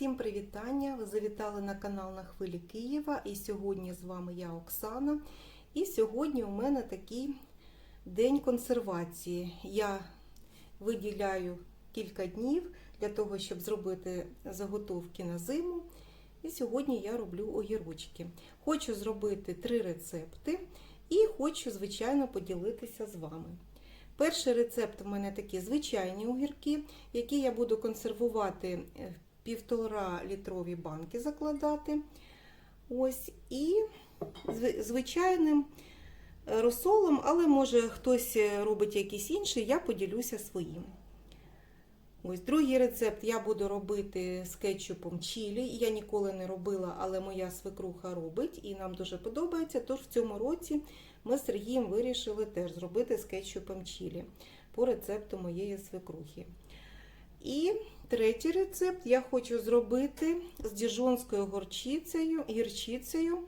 Всім привітання! Ви завітали на канал на хвилі Києва. І сьогодні з вами я Оксана. І сьогодні у мене такий день консервації. Я виділяю кілька днів для того, щоб зробити заготовки на зиму. І сьогодні я роблю огірочки. Хочу зробити три рецепти і хочу, звичайно, поділитися з вами. Перший рецепт у мене такі звичайні огірки, які я буду консервувати півтора літрові банки закладати. Ось, і звичайним розсолом, але може хтось робить якийсь інший, я поділюся своїм. Ось другий рецепт я буду робити з кетчупом чілі. Я ніколи не робила, але моя свекруха робить і нам дуже подобається. Тож в цьому році ми з Сергієм вирішили теж зробити з кетчупом чілі по рецепту моєї свекрухи. І третій рецепт я хочу зробити з діжонською горчицею, гірчицею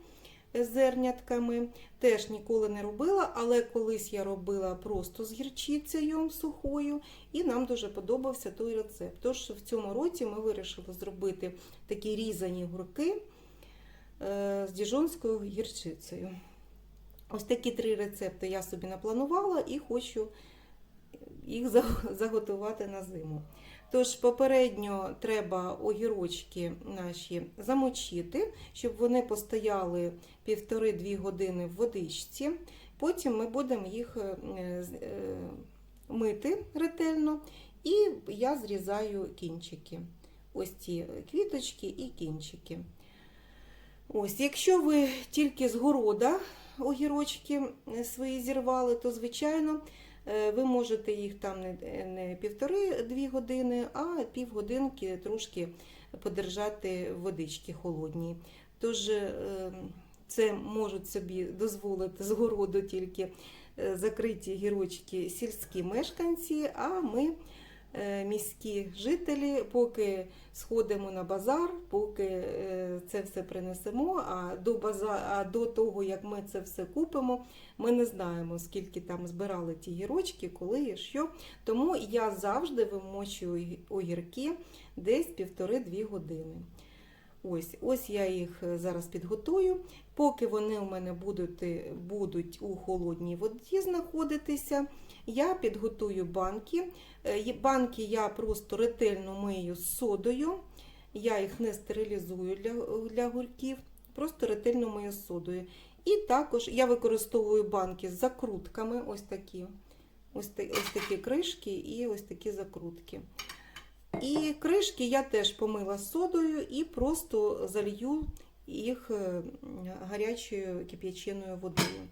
з зернятками. Теж ніколи не робила, але колись я робила просто з гірчицею сухою, і нам дуже подобався той рецепт. Тож в цьому році ми вирішили зробити такі різані гурки е, з діжонською гірчицею. Ось такі три рецепти я собі напланувала і хочу їх заготувати на зиму. Тож, попередньо треба огірочки наші замочити, щоб вони постояли 1,5-2 години в водичці. Потім ми будемо їх мити ретельно, і я зрізаю кінчики. Ось ці квіточки і кінчики. Ось, Якщо ви тільки з города огірочки свої зірвали, то, звичайно, ви можете їх там не півтори-дві години, а півгодинки трошки подержати водички холодній. Тож це можуть собі дозволити з городу тільки закриті гірочки сільські мешканці, а ми міські жителі, поки сходимо на базар, поки це все принесемо, а до базар, а до того, як ми це все купимо, ми не знаємо, скільки там збирали ті гірочки, коли і що. Тому я завжди вимочую огірки десь півтори-дві години. Ось ось я їх зараз підготую. Поки вони у мене будуть, будуть у холодній воді знаходитися, я підготую банки. Банки я просто ретельно мию з содою. Я їх не стерилізую для для гурків, просто ретельно мию з содою. І також я використовую банки з закрутками, ось такі ось, ось такі кришки і ось такі закрутки. І кришки я теж помила содою і просто залью їх гарячою кип'яченою водою.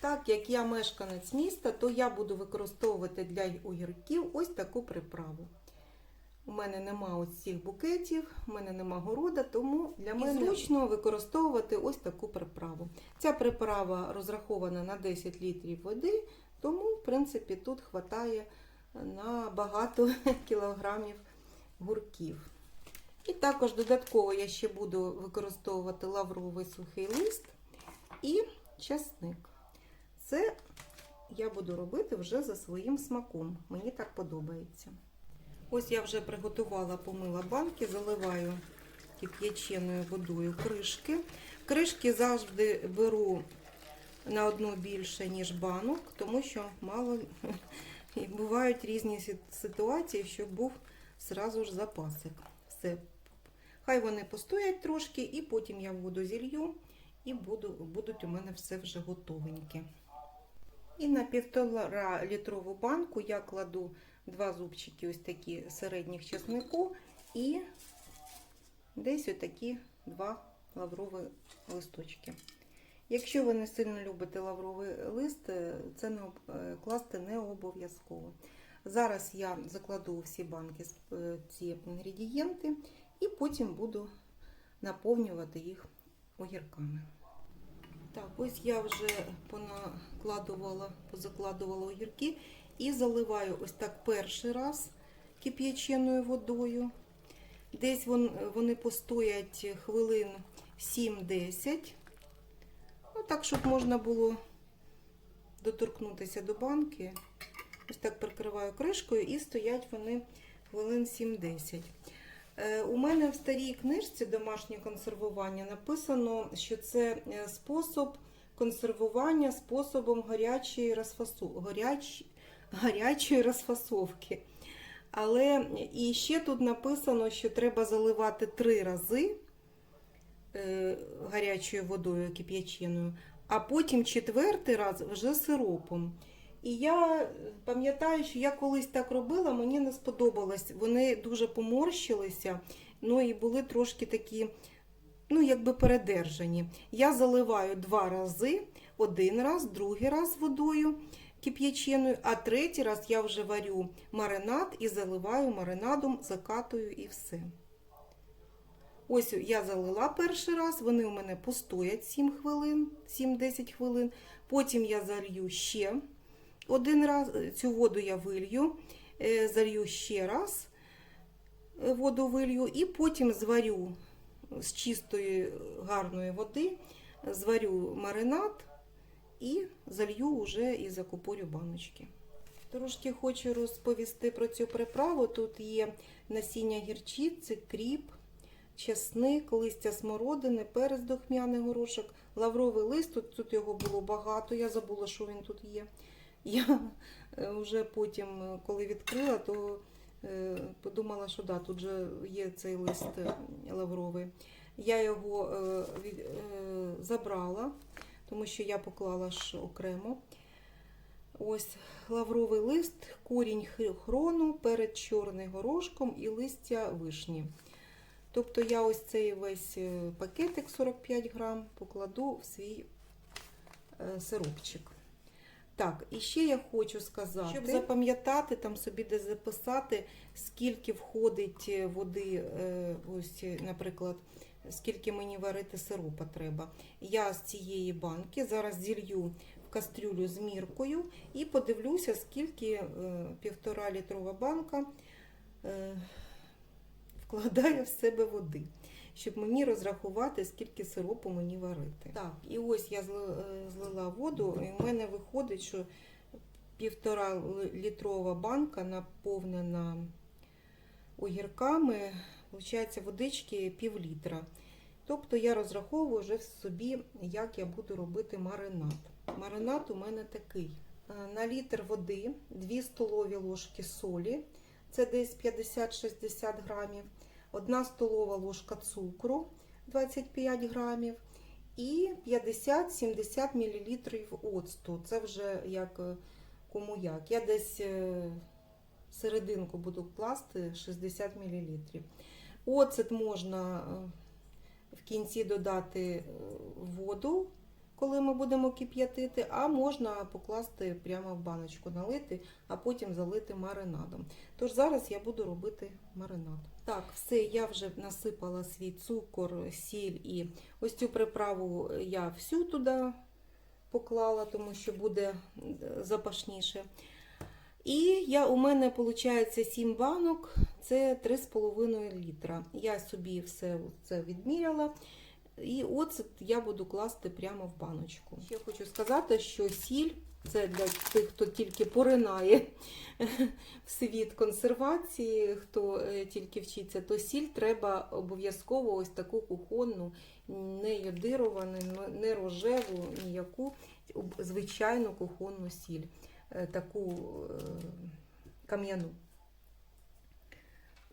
Так як я мешканець міста, то я буду використовувати для огірків ось таку приправу. У мене нема ось цих букетів, у мене нема города, тому для мене зручно використовувати ось таку приправу. Ця приправа розрахована на 10 літрів води, тому, в принципі, тут вистачає на багато кілограмів гурків. І також додатково я ще буду використовувати лавровий сухий лист і часник. Це я буду робити вже за своїм смаком. Мені так подобається. Ось я вже приготувала, помила банки, заливаю кип'яченою водою кришки. Кришки завжди беру на одну більше, ніж банок, тому що мало бувають різні ситуації, щоб був зразу ж запасик. Все. Хай вони постоять трошки, і потім я воду зілью, і буду, будуть у мене все вже готовеньке. І на півтора літрову банку я кладу два зубчики, ось такі середніх чеснику, і десь отакі два лаврові листочки. Якщо ви не сильно любите лавровий лист, це не, класти не обов'язково. Зараз я закладу всі банки ці інгредієнти і потім буду наповнювати їх огірками. Так, ось я вже понакладувала, позакладувала огірки і заливаю ось так перший раз кип'яченою водою. Десь вони постоять хвилин 7-10. Ну, так, щоб можна було доторкнутися до банки. Ось так прикриваю кришкою і стоять вони хвилин 7-10. Е, У мене в старій книжці домашнє консервування написано, що це е, спосіб консервування способом гарячої, розфасу... гаряч... гарячої розфасовки. Але і ще тут написано, що треба заливати три рази е, гарячою водою кип'яченою, а потім четвертий раз вже сиропом. І я пам'ятаю, що я колись так робила, мені не сподобалось. Вони дуже поморщилися, ну і були трошки такі, ну, якби передержані. Я заливаю два рази, один раз, другий раз водою кип'яченою, а третій раз я вже варю маринад і заливаю маринадом, закатую і все. Ось я залила перший раз, вони у мене постоять 7 хвилин, 7-10 хвилин. Потім я залью ще один раз, цю воду я вилью, е, залью ще раз е, воду вилью і потім зварю з чистої гарної води, зварю маринад і залью вже і закупорю баночки. Трошки хочу розповісти про цю приправу. Тут є насіння гірчиці, кріп, чесник, листя смородини, перець духмяний горошок, лавровий лист. Тут, тут його було багато. Я забула, що він тут є. Я е, вже потім, е, коли відкрила, то е, подумала, що да, тут же є цей лист лавровий. Я його забрала, тому що я поклала ж окремо. Ось лавровий лист, корінь хрону, перед чорний горошком і листя вишні. Тобто я ось цей весь пакетик 45 грам покладу в свій сиропчик. Так, і ще я хочу сказати, щоб запам'ятати, там собі де записати, скільки входить е, води, е, ось, е, наприклад, скільки мені варити сиропа треба. Я з цієї банки зараз зілью в кастрюлю з міркою і подивлюся, скільки півтора літрова банка вкладає в себе води, щоб мені розрахувати, скільки сиропу мені варити. Так, і ось я е, злила воду, і в мене виходить, що півтора літрова банка наповнена огірками, виходить, водички пів літра. Тобто я розраховую вже в собі, як я буду робити маринад. Маринад у мене такий. Е, На літр води 2 столові ложки солі, це десь 50-60 грамів, 1 столова ложка цукру 25 грамів і 50-70 мл оцту. Це вже як е, кому як. Я десь е, серединку буду класти 60 мл. Оцет можна е, в кінці додати воду, коли ми будемо кип'ятити, а можна покласти прямо в баночку, налити, а потім залити маринадом. Тож зараз я буду робити маринад. Так, все, я вже насипала свій цукор, сіль і ось цю приправу я всю туди поклала, тому що буде е, запашніше. І я, у мене виходить 7 банок, це 3,5 літра. Я собі все це відміряла. І оцет я буду класти прямо в баночку. Ще хочу сказати, що сіль це для тих, хто тільки поринає в світ консервації, хто е, тільки вчиться, то сіль треба обов'язково ось таку кухонну, не йодировану, не рожеву, ніяку звичайну кухонну сіль, е, таку е, кам'яну.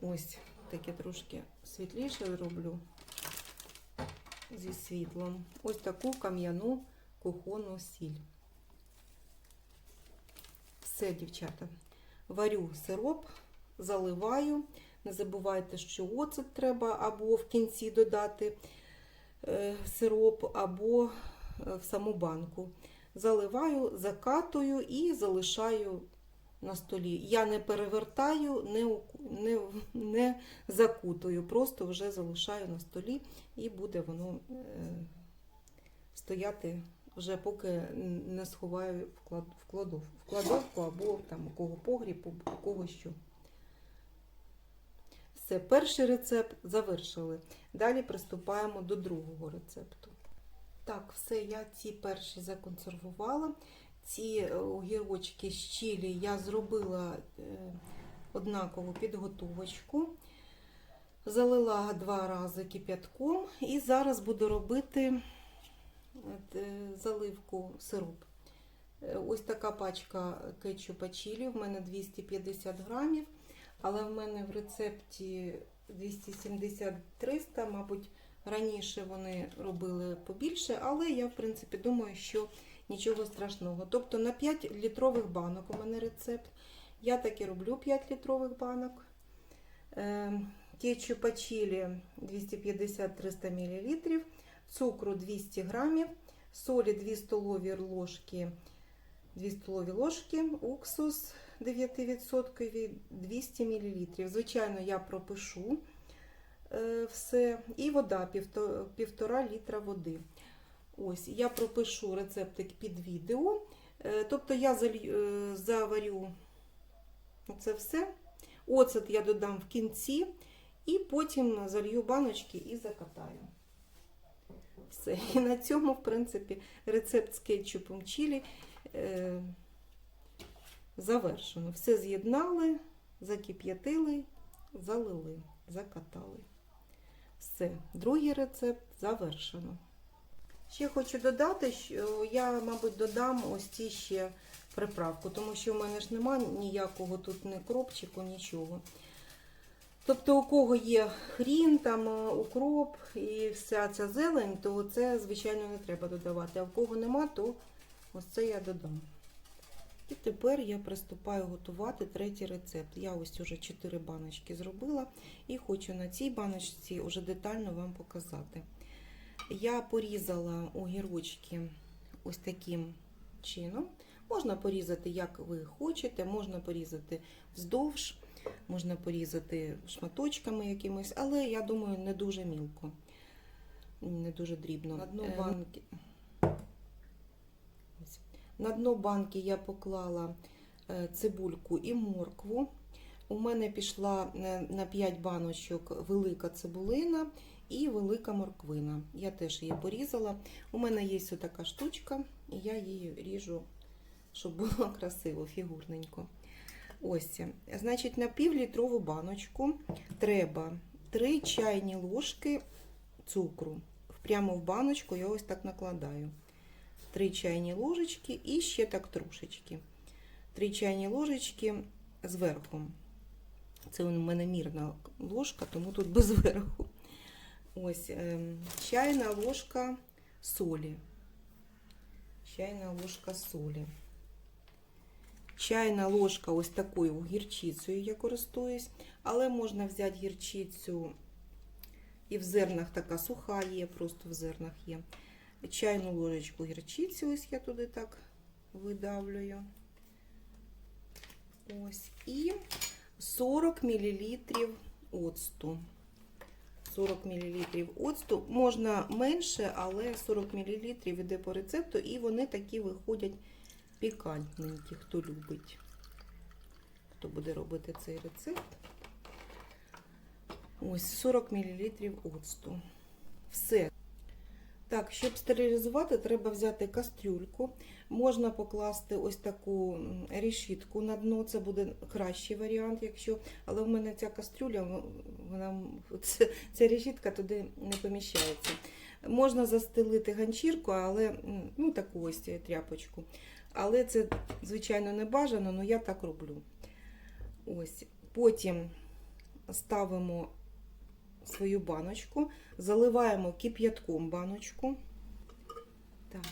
Ось таке трошки світліше роблю зі світлом. Ось таку кам'яну кухонну сіль. Все, дівчата. Варю сироп, заливаю. Не забувайте, що оцет треба або в кінці додати е, сироп, або е, в саму банку. Заливаю, закатую і залишаю на столі. Я не перевертаю, не, не, не закутую, просто вже залишаю на столі і буде воно е, стояти вже поки не сховаю в клад- в кладовку або там у кого погріб, у кого що. Все, перший рецепт завершили. Далі приступаємо до другого рецепту. Так, все, я ці перші законсервувала. Ці е, огірочки чилі я зробила е, однакову підготовочку. Залила два рази кип'ятком і зараз буду робити заливку в сироп. Е, Ось така пачка кетчупа чилі, в мене 250 грамів, але в мене в рецепті 270-300, мабуть, раніше вони робили побільше, але я, в принципі, думаю, що нічого страшного. Тобто на 5 літрових банок у мене рецепт. Я так і роблю 5 літрових банок. Е, Кетчупа чилі 250-300 мл, цукру 200 грамів, солі 2 столові ложки, 2 столові ложки, уксус 9% 200 мл. Звичайно, я пропишу е, все. І вода 1,5 літра води. Ось, я пропишу рецептик під відео. Е, Тобто я е, заварю це все. Оцет я додам в кінці. І потім залью баночки і закатаю. Все. І на цьому, в принципі, рецепт з кетчупом чилі е, завершено. Все з'єднали, закип'ятили, залили, закатали. Все. Другий рецепт завершено. Ще хочу додати, що я, мабуть, додам ось ці ще приправку, тому що в мене ж немає ніякого тут ні кропчику, нічого. Тобто, у кого є хрін, там е, укроп і вся ця зелень, то це, звичайно, не треба додавати. А в кого нема, то ось це я додам. І тепер я приступаю готувати третій рецепт. Я ось уже 4 баночки зробила і хочу на цій баночці вже детально вам показати. Я порізала огірочки ось таким чином. Можна порізати, як ви хочете, можна порізати вздовж. Можна порізати шматочками якимось, але я думаю, не дуже мілко, не дуже дрібно. На дно Е, банки, на дно банки я поклала е, цибульку і моркву. У мене пішла е, на 5 баночок велика цибулина і велика морквина. Я теж її порізала. У мене є ось така штучка, і я її ріжу, щоб було красиво, фігурненько. Ось, значить, на півлітрову баночку треба 3 чайні ложки цукру. Прямо в баночку я ось так накладаю. 3 чайні ложечки і ще так трошечки. 3 чайні ложечки зверху. Це у мене мірна ложка, тому тут без верху. Ось ем, чайна ложка солі. Чайна ложка солі. Чайна ложка ось такою гірчицею я користуюсь, але можна взяти гірчицю і в зернах така суха є, просто в зернах є. Чайну ложечку гірчиці, ось я туди так видавлюю. Ось. І 40 мл оцту. 40 мл оцту. Можна менше, але 40 мл йде по рецепту, і вони такі виходять пікантненькі, хто любить. Хто буде робити цей рецепт. Ось 40 мл оцту. Все. Так, щоб стерилізувати, треба взяти кастрюльку. Можна покласти ось таку решітку на дно, це буде кращий варіант, якщо. Але в мене ця кастрюля, вона, ця решітка туди не поміщається. Можна застелити ганчірку, але ну, таку ось тряпочку. Але це, звичайно, не бажано, але я так роблю. Ось. Потім ставимо свою баночку, заливаємо кип'ятком баночку. Так.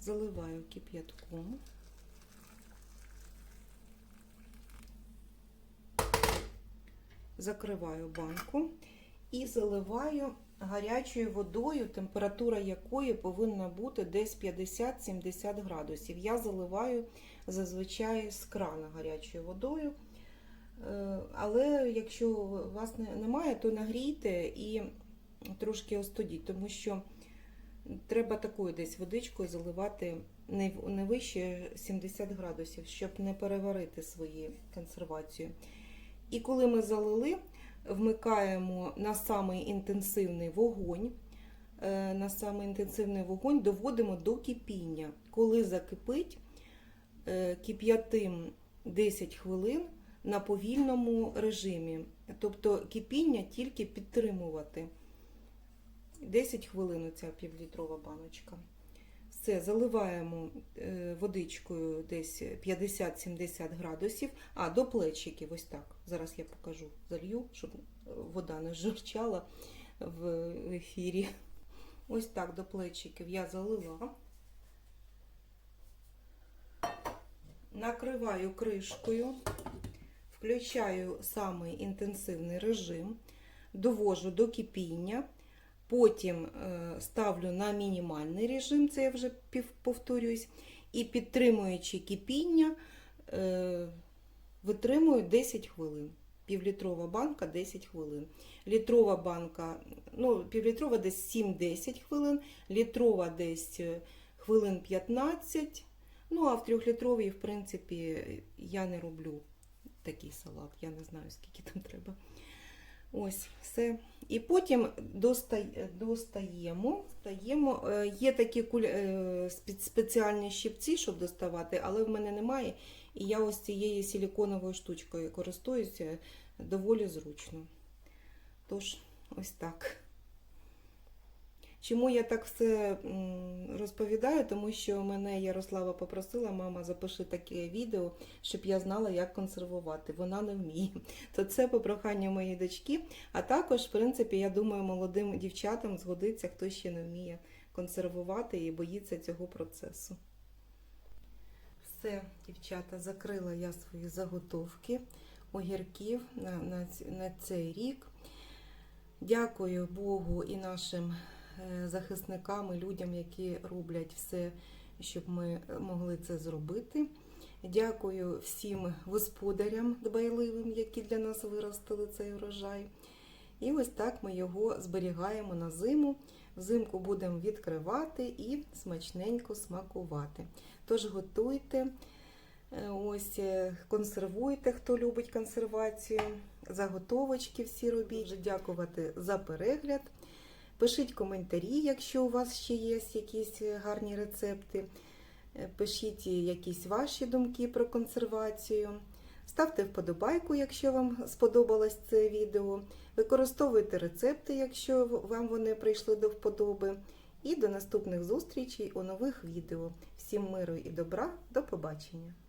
Заливаю кип'ятком. Закриваю банку і заливаю гарячою водою, температура якої повинна бути десь 50-70 градусів. Я заливаю зазвичай з крана гарячою водою. Е, Але якщо у вас немає, то нагрійте і трошки остудіть, тому що треба такою десь водичкою заливати не вище 70 градусів, щоб не переварити свої консервацію. І коли ми залили, вмикаємо на самий інтенсивний вогонь. Е, На самий інтенсивний вогонь доводимо до кипіння. Коли закипить, е, кип'ятим 10 хвилин, на повільному режимі. Тобто кипіння тільки підтримувати. 10 хвилин ця півлітрова баночка. Все, заливаємо е, водичкою десь 50-70 градусів, а до плечиків, ось так. Зараз я покажу, залью, щоб вода не журчала в ефірі. Ось так до плечиків я залила. Накриваю кришкою, включаю самий інтенсивний режим, довожу до кипіння. Потім е, ставлю на мінімальний режим, це я вже повторююсь, і підтримуючи кипіння, е, витримую 10 хвилин. Півлітрова банка 10 хвилин. Літрова банка, ну, півлітрова десь 7-10 хвилин, літрова десь е, хвилин 15. Ну, а в трьохлітровій, в принципі, я не роблю такий салат. Я не знаю, скільки там треба. Ось, все. І потім достаємо, достаємо. Е, Є такі куль... е, спеціальні щипці, щоб доставати, але в мене немає. І я ось цією силіконовою штучкою користуюся доволі зручно. Тож, ось так. Чому я так все розповідаю? Тому що мене Ярослава попросила, мама, запиши таке відео, щоб я знала, як консервувати. Вона не вміє. То це по проханню моєї дочки. А також, в принципі, я думаю, молодим дівчатам згодиться, хто ще не вміє консервувати і боїться цього процесу. Все, дівчата, закрила я свої заготовки огірків на, на, на цей рік. Дякую Богу і нашим е, захисникам, і людям, які роблять все, щоб ми могли це зробити. Дякую всім господарям дбайливим, які для нас виростили цей урожай. І ось так ми його зберігаємо на зиму. Взимку будемо відкривати і смачненько смакувати. Тож готуйте, е, ось е, консервуйте, хто любить консервацію. Заготовочки всі робіть. Дякувати за перегляд. Пишіть коментарі, якщо у вас ще є якісь гарні рецепти. Е, Пишіть якісь ваші думки про консервацію. Ставте вподобайку, якщо вам сподобалось це відео. Використовуйте рецепти, якщо вам вони прийшли до вподоби. І до наступних зустрічей у нових відео. Всім миру і добра, до побачення!